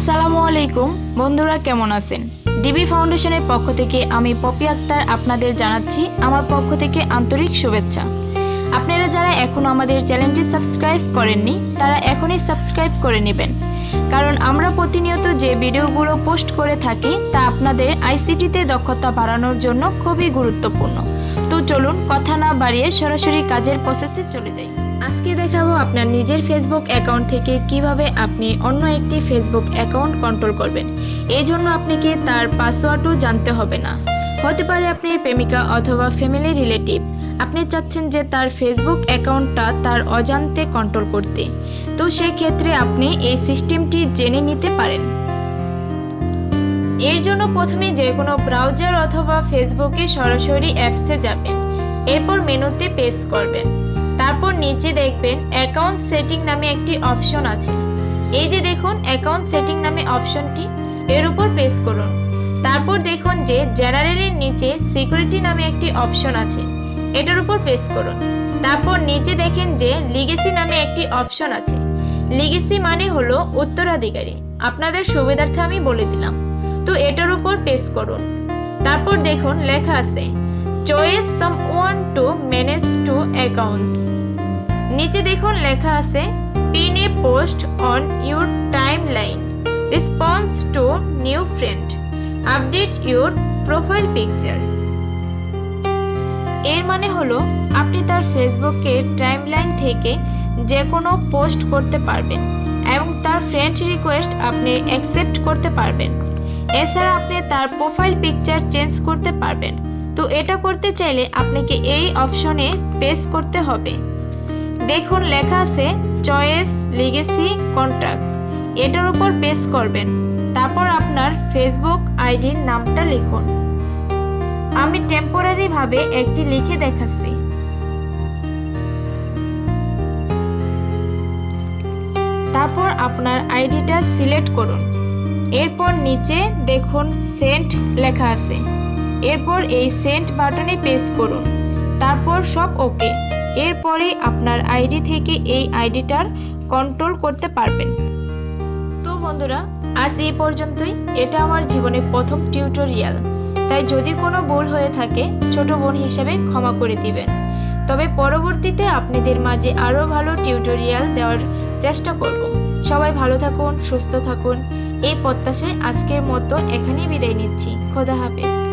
আসসালামু আলাইকুম। বন্ধুরা, কেমন আছেন? ডিবি ফাউন্ডেশনের পক্ষ থেকে আমি পপি আক্তার আপনাদের জানাচ্ছি আমার পক্ষ থেকে আন্তরিক শুভেচ্ছা। আপনারা যারা এখনও আমাদের চ্যানেলটি সাবস্ক্রাইব করেননি, তারা এখনই সাবস্ক্রাইব করে নেবেন। কারণ আমরা প্রতিনিয়ত যে ভিডিওগুলো পোস্ট করে থাকি, তা আপনাদের আইসিটিতে দক্ষতা বাড়ানোর জন্য খুবই গুরুত্বপূর্ণ। তো চলুন, কথা না বাড়িয়ে সরাসরি কাজের প্রসেসে চলে যাই। আজকে দেখাবো আপনার নিজের ফেসবুক অ্যাকাউন্ট থেকে কীভাবে আপনি অন্য একটি ফেসবুক অ্যাকাউন্ট কন্ট্রোল করবেন। এই জন্য আপনাকে তার পাসওয়ার্ডও জানতে হবে না। হতে পারে আপনি প্রেমিকা অথবা ফ্যামিলি রিলেটিভ আপনি চাচ্ছেন যে তার ফেসবুক অ্যাকাউন্টটা তার অজান্তে কন্ট্রোল করতে। তো সেক্ষেত্রে আপনি এই সিস্টেমটি জেনে নিতে পারেন। এর জন্য প্রথমে যে কোনো ব্রাউজার অথবা ফেসবুকে সরাসরি অ্যাপসে যাবেন। এরপর মেনুতে পেস করবেন। তারপর নিচে দেখবেন অ্যাকাউন্ট সেটিং নামে একটি অপশন আছে। এই যে দেখুন অ্যাকাউন্ট সেটিং নামে অপশনটি এর উপর পেস করুন। তারপর দেখুন যে জেনারেলের নিচে সিকিউরিটি নামে একটি অপশন আছে, এটার উপর পেস করুন। তারপর নিচে দেখেন যে লিগেসি নামে একটি অপশন আছে। লিগেসি মানে হলো উত্তরাধিকারী। আপনাদের সুবিধার্থে আমি বলে দিলাম। তো এটার উপর পেস করুন। তারপর দেখুন লেখা আছে choice someone to manage to accounts নিচে দেখুন লেখা আছে pin a post on your timeline response to new friend update your profile picture এর মানে হলো, আপনি তার ফেসবুকের টাইমলাইন থেকে যে কোনো পোস্ট করতে পারবেন এবং তার ফ্রেন্ড রিকোয়েস্ট আপনি অ্যাকসেপ্ট করতে পারবেন। এছাড়া আপনি তার প্রোফাইল পিকচার চেঞ্জ করতে পারবেন। তো এটা করতে চাইলে আপনাকে এই অপশনে পেস করতে হবে। দেখুন, লেখা আছে চয়েস লিগেসি কন্ট্রাক্ট এটার উপর পেস করবেন। তারপর আপনার ফেসবুক আইডির নামটা লিখুন। আমি টেম্পোরারি ভাবে একটি লিখে দেখাচ্ছি। তারপর আপনার আইডিটা সিলেক্ট করুন। এরপর নিচে দেখুন সেন্ট লেখা আছে। এরপর এই সেন্ট বাটনে প্রেস করুন। তারপর সব ওকে। এরপরে আপনার আইডি থেকে এই আইডিটার কন্ট্রোল করতে পারবেন। তো বন্ধুরা, আজ এই পর্যন্তই। এটা আমার জীবনের প্রথম টিউটোরিয়াল। তাই যদি কোনো ভুল হয়ে থাকে, ছোট বোন হিসেবে ক্ষমা করে দিবেন। তবে পরবর্তীতে আপনাদের মাঝে আরও ভালো টিউটোরিয়াল দেওয়ার চেষ্টা করব। সবাই ভালো থাকুন, সুস্থ থাকুন। এই প্রত্যাশায় আজকের মতো এখানেই বিদায় নিচ্ছি। খোদা হাফেজ।